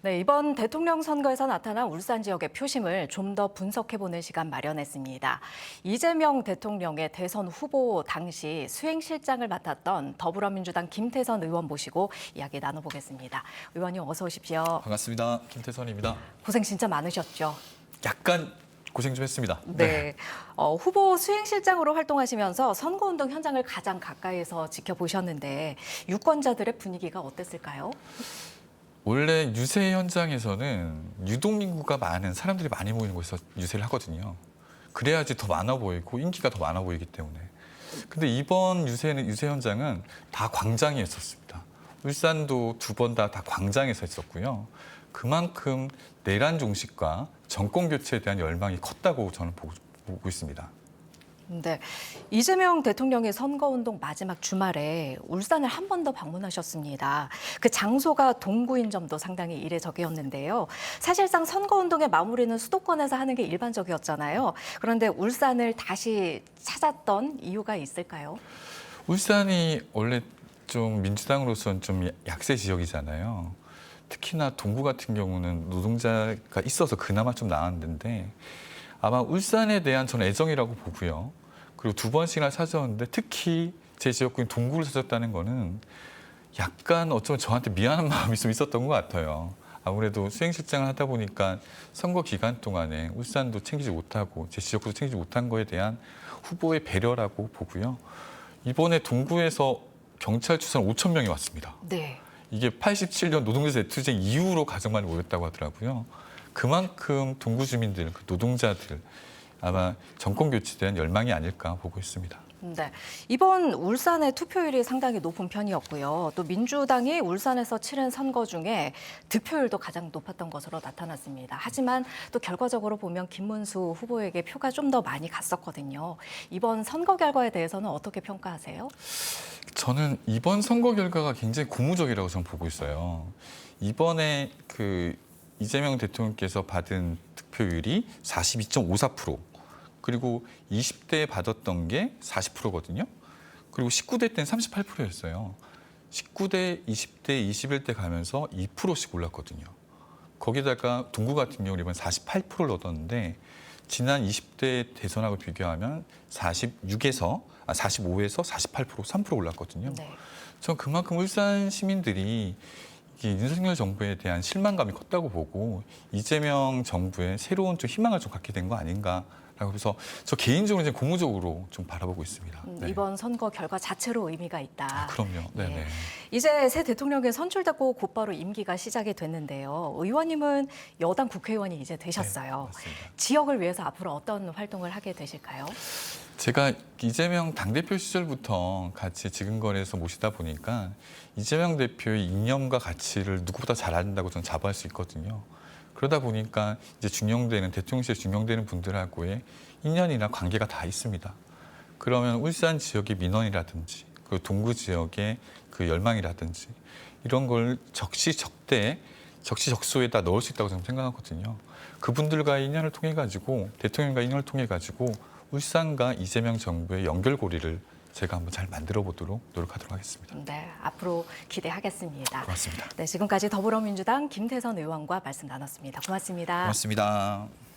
네, 이번 대통령 선거에서 나타난 울산 지역의 표심을 좀 더 분석해보는 시간 마련했습니다. 이재명 대통령의 대선 후보 당시 수행실장을 맡았던 더불어민주당 김태선 의원 모시고 이야기 나눠보겠습니다. 의원님 어서 오십시오. 반갑습니다. 김태선입니다. 고생 진짜 많으셨죠? 약간 고생 좀 했습니다. 네. 어, 후보 수행실장으로 활동하시면서 선거운동 현장을 가장 가까이서 지켜보셨는데 유권자들의 분위기가 어땠을까요? 원래 유세 현장에서는 유동 인구가 많은 사람들이 많이 모이는 곳에서 유세를 하거든요. 그래야지 더 많아 보이고 인기가 더 많아 보이기 때문에. 근데 이번 유세는 유세 현장은 다 광장이었었습니다. 울산도 두 번 다 다 광장에서 했었고요. 그만큼 내란 종식과 정권 교체에 대한 열망이 컸다고 저는 보고 있습니다. 네. 이재명 대통령의 선거운동 마지막 주말에 울산을 한 번 더 방문하셨습니다. 그 장소가 동구인 점도 상당히 이례적이었는데요. 사실상 선거운동의 마무리는 수도권에서 하는 게 일반적이었잖아요. 그런데 울산을 다시 찾았던 이유가 있을까요? 울산이 원래 좀 민주당으로서는 좀 약세 지역이잖아요. 특히나 동구 같은 경우는 노동자가 있어서 그나마 좀 나았는데 아마 울산에 대한 전 애정이라고 보고요. 그리고 두 번씩이나 찾아왔는데 특히 제 지역구인 동구를 찾았다는 거는 약간 어쩌면 저한테 미안한 마음이 좀 있었던 것 같아요. 아무래도 수행실장을 하다 보니까 선거 기간 동안에 울산도 챙기지 못하고 제 지역구도 챙기지 못한 거에 대한 후보의 배려라고 보고요. 이번에 동구에서 경찰 추산 5천 명이 왔습니다. 네. 이게 87년 노동자 대투쟁 이후로 가장 많이 모였다고 하더라고요. 그만큼 동구 주민들, 그 노동자들 아마 정권 교체에 대한 열망이 아닐까 보고 있습니다. 네. 이번 울산의 투표율이 상당히 높은 편이었고요. 또 민주당이 울산에서 치른 선거 중에 득표율도 가장 높았던 것으로 나타났습니다. 하지만 또 결과적으로 보면 김문수 후보에게 표가 좀 더 많이 갔었거든요. 이번 선거 결과에 대해서는 어떻게 평가하세요? 저는 이번 선거 결과가 굉장히 고무적이라고 저는 보고 있어요. 이번에 그 이재명 대통령께서 받은 득표율이 42.54% 그리고 20대에 받았던 게 40%거든요. 그리고 19대 때는 38%였어요. 19대, 20대, 21대 가면서 2%씩 올랐거든요. 거기다가 동구 같은 경우는 이번 48%를 얻었는데 지난 20대 대선하고 비교하면 46에서 아 45에서 48% 3% 올랐거든요. 네. 전 그만큼 울산 시민들이 이게 윤석열 정부에 대한 실망감이 컸다고 보고 이재명 정부의 새로운 좀 희망을 좀 갖게 된 거 아닌가 라고 해서 저 개인적으로 이제 고무적으로 좀 바라보고 있습니다. 음, 네. 이번 선거 결과 자체로 의미가 있다. 아, 그럼요. 네 네. 네. 이제 새 대통령이 선출되고 곧바로 임기가 시작이 됐는데요. 의원님은 여당 국회의원이 이제 되셨어요. 네. 지역을 위해서 앞으로 어떤 활동을 하게 되실까요? 제가 이재명 당대표 시절부터 같이 지금거리에서 모시다 보니까 이재명 대표의 이념과 가치를 누구보다 잘 안다고 저는 자부할 수 있거든요. 그러다 보니까 이제 중용되는 대통령실에 중용되는 분들하고의 인연이나 관계가 다 있습니다. 그러면 울산 지역의 민원이라든지 그 동구 지역의 그 열망이라든지 이런 걸 적시적대 적시적소에다 넣을 수 있다고 저는 생각하거든요. 그분들과의 인연을 통해 가지고 대통령과 인연을 통해 가지고 울산과 이재명 정부의 연결고리를 제가 한번 잘 만들어 보도록 노력하도록 하겠습니다. 네, 앞으로 기대하겠습니다. 고맙습니다. 네, 지금까지 더불어민주당 김태선 의원과 말씀 나눴습니다. 고맙습니다. 고맙습니다.